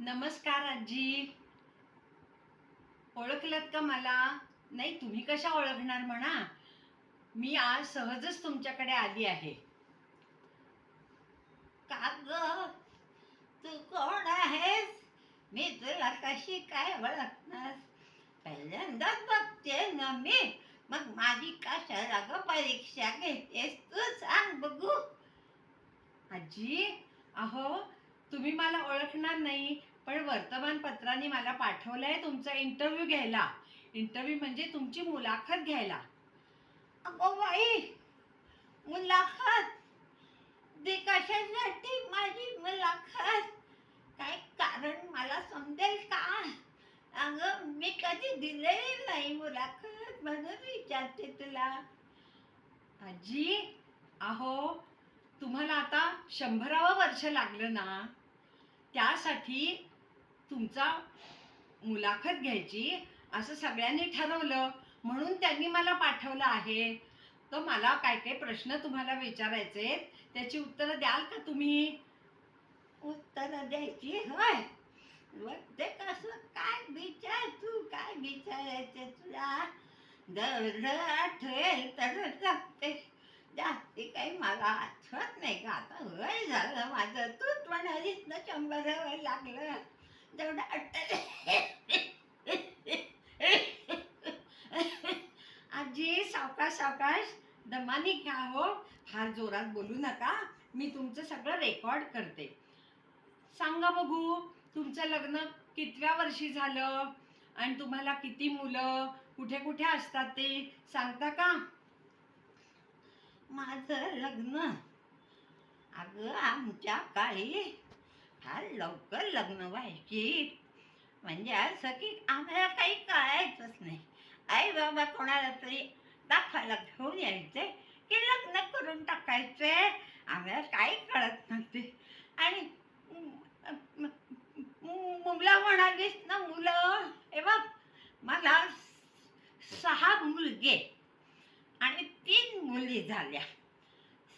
नमस्कार आजी. ओळखलत का मला? नाही तुम्ही कशा ओळखणार म्हणा? मी आज सहजच तुमच्याकडे आली आहे. का ग? तू कोण आहेस? मी तुला कशी काय ओळखणार? पहिल्यांदाच बघते ना मी. मग माझी कशाला ग परीक्षा घेतेस? तू सांग बघू. आजी अहो तुम्ही मला ओळखणार नाही पण वर्तमानपत्राने मला पाठवलंय तुमचा इंटरव्ह्यू घ्यायला. इंटरव्ह्यू म्हणजे तुमची मुलाखत घ्यायला. अगो बाई मुलाखत? ते कशासाठी माझी मुलाखत? काय कारण मला समजेल का? अगं मी कधी दिलेली नाही मुलाखत म्हणून विचारते तुला. आजी अहो तुम्हाला आता शंभरावं वर्ष लागलं ना. त्यासाठी तुमचा मुलाखत घ्यायची असं सगळ्यांनी ठरवलं. म्हणून त्यांनी मला पाठवलं आहे. तर मला काय काय प्रश्न तुम्हाला विचारायचे आहेत, त्याची उत्तरं द्याल का तुम्ही? उत्तरं द्यायची? होय. ते कसं काय विचार तू? काय विचारायचे तुला? दर आठवेल तर लागते जास्ती काही मला आठवत नाही का? आता वय झालं माझं. तू म्हणालीस ना शंभर लागलं. तेवढं अट्ट आजी सावकाश सावकाश दमानी घ्या हो? फार जोरात बोलू नका. मी तुमचं सगळं रेकॉर्ड करते. सांगा बघू तुमचं लग्न कितव्या वर्षी झालं? आणि तुम्हाला किती मुलं? कुठे कुठे असतात ते? सांगता का? माझं लग्न अगं आमच्या काळी फार लवकर लग्न व्हायची. म्हणजे असं की आम्हाला काही कळायचंच नाही. आई बाबा कोणाला तरी दाखवायला घेऊन यायचे की लग्न करून टाकायचे. आम्हाला काही कळत नव्हते. आणि मुलं म्हणालीस ना मुलं हे बघ मला सहा मुलगे आणि तीन मुली झाल्या.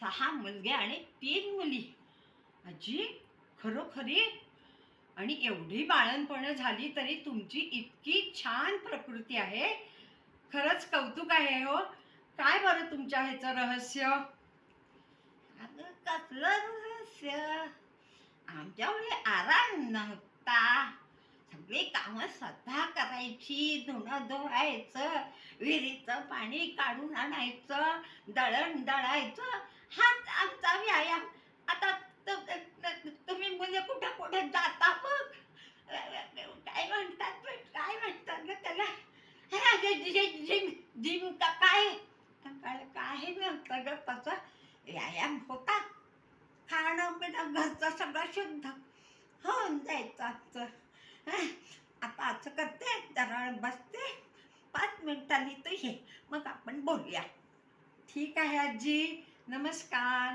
सहा मुलगे आणि तीन मुली. आजी खरोखरी? आणि एवढी बाळणपणं झाली तरी तुमची इतकी छान प्रकृती आहे. खरंच कौतुक आहे हो. काय बरं तुमच्या ह्याचं रहस्य? अगं कसलं रहस्य? आमच्यामुळे आराम नव्हता. सगळी कामं स्वतः करायची धुणं धुवायचं विहिरीचं पाणी काढून आणायचं दळण दळायचं. हाच आमचा व्यायाम. आता तुम्ही मुले कुठं कुठे जाता मग? काय म्हणतात काय म्हणतात ग त्याला? हे जिम जिम का काय? काय काय नव्हतं ग तसं व्यायाम होता. खाणं पिणं घरचं सगळं शुद्ध. होऊन जायचं आमचं. आता असं करते जरा बसते. पाच मिनिटांनी तू ये मग आपण बोलूया. ठीक आहे आजी. नमस्कार